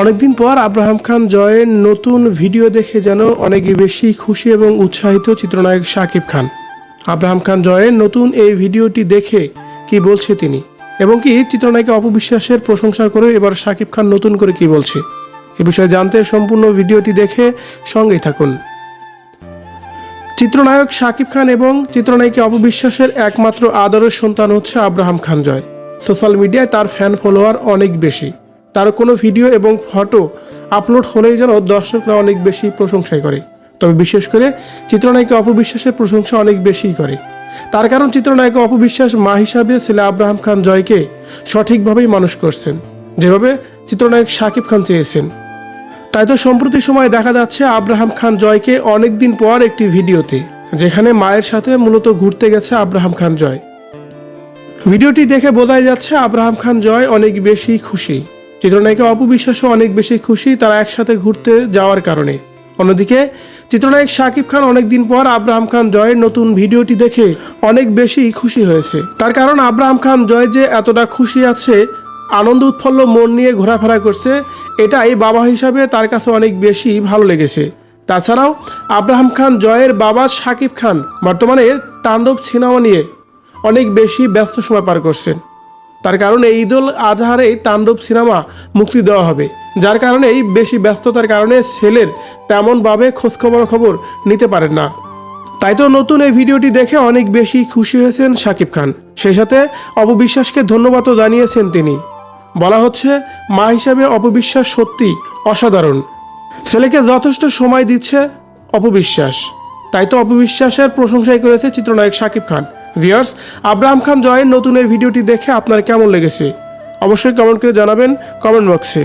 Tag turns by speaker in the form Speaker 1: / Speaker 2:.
Speaker 1: অনেকদিন পর আব্রাহাম খান জয়ের নতুন ভিডিও দেখে যেন অনেক বেশি খুশি এবং উৎসাহিত চিত্রনায়ক শাকিব খান। আব্রাহাম খান জয়ের নতুন এই ভিডিওটি দেখে কি বলছে তিনি? এবং কি চিত্রনায়িকা অপবিশ্বাসের প্রশংসা করে এবার শাকিব খান নতুন করে কি বলছে? এ বিষয়ে জানতে সম্পূর্ণ ভিডিওটি দেখে সঙ্গেই থাকুন। চিত্রনায়ক শাকিব খান এবং চিত্রনায়িকা অপবিশ্বাসের একমাত্র আদরের সন্তান হচ্ছে আব্রাহাম খান জয়। সোশ্যাল মিডিয়ায় তার ফ্যান ফলোয়ার অনেক বেশি। তার কোনো ভিডিও এবং ফটো আপলোড হলেই যেন দর্শকরা অনেক বেশি প্রশংসাই করে। তবে বিশেষ করে চিত্রনায়িকা অপবিশ্বাসের প্রশংসা অনেক বেশিই করে। তার কারণ চিত্রনায়িকা অপবিশ্বাস মা হিসাবে ছেলে আব্রাহাম খান জয়কে সঠিকভাবেই মানুষ করছেন। যেভাবে চিত্রনায়ক শাকিব খান চেয়েছেন। তাই তো সম্প্রতি সময় দেখা যাচ্ছে আব্রাহাম খান জয়কে অনেকদিন পর একটি ভিডিওতে, যেখানে মায়ের সাথে মূলত ঘুরতে গেছে আব্রাহাম খান জয়। ভিডিওটি দেখে বোঝাই যাচ্ছে আব্রাহাম খান জয় অনেক বেশি খুশি। চিত্রনায়িকা অপবিশ্বাসও অনেক বেশি খুশি তারা একসাথে ঘুরতে যাওয়ার কারণে। অন্যদিকে, চিত্রনায়ক শাকিব খান অনেকদিন পর আব্রাহাম খান জয়ের নতুন ভিডিওটি দেখে অনেক বেশি খুশি হয়েছে। তার কারণ আব্রাহাম খান জয় যে এতটা খুশি আছে, আনন্দ উৎফুল্ল মন নিয়ে ঘোরাফেরা করছে, এটাই বাবা হিসাবে তার কাছে অনেক বেশি ভালো লেগেছে। তাছাড়াও, আব্রাহাম খান জয়ের বাবা শাকিব খান বর্তমানে তাণ্ডব সিনেমা নিয়ে অনেক বেশি ব্যস্ত সময় পার করছেন। তার কারণে ঈদুল আজহারেই তাণ্ডব সিনেমা মুক্তি দেওয়া হবে। যার কারণেই বেশি ব্যস্ততার কারণে ছেলের তেমনভাবে খোঁজখবর খবর নিতে পারেন না। তাই তো নতুন এই ভিডিওটি দেখে অনেক বেশি খুশি হয়েছেন শাকিব খান। সেই সাথে অপবিশ্বাসকে ধন্যবাদও জানিয়েছেন তিনি। বলা হচ্ছে, মা হিসাবে অপবিশ্বাস সত্যি অসাধারণ। ছেলেকে যথেষ্ট সময় দিচ্ছে অপবিশ্বাস তাই তো অপবিশ্বাসের প্রশংসাই করেছে চিত্রনায়ক শাকিব খান। ভিয়ার্স আব্রাহাম খান জয়ের নতুন এই ভিডিওটি দেখে আপনার কেমন লেগেছে? অবশ্যই কমেন্ট করে জানাবেন কমেন্ট বক্সে।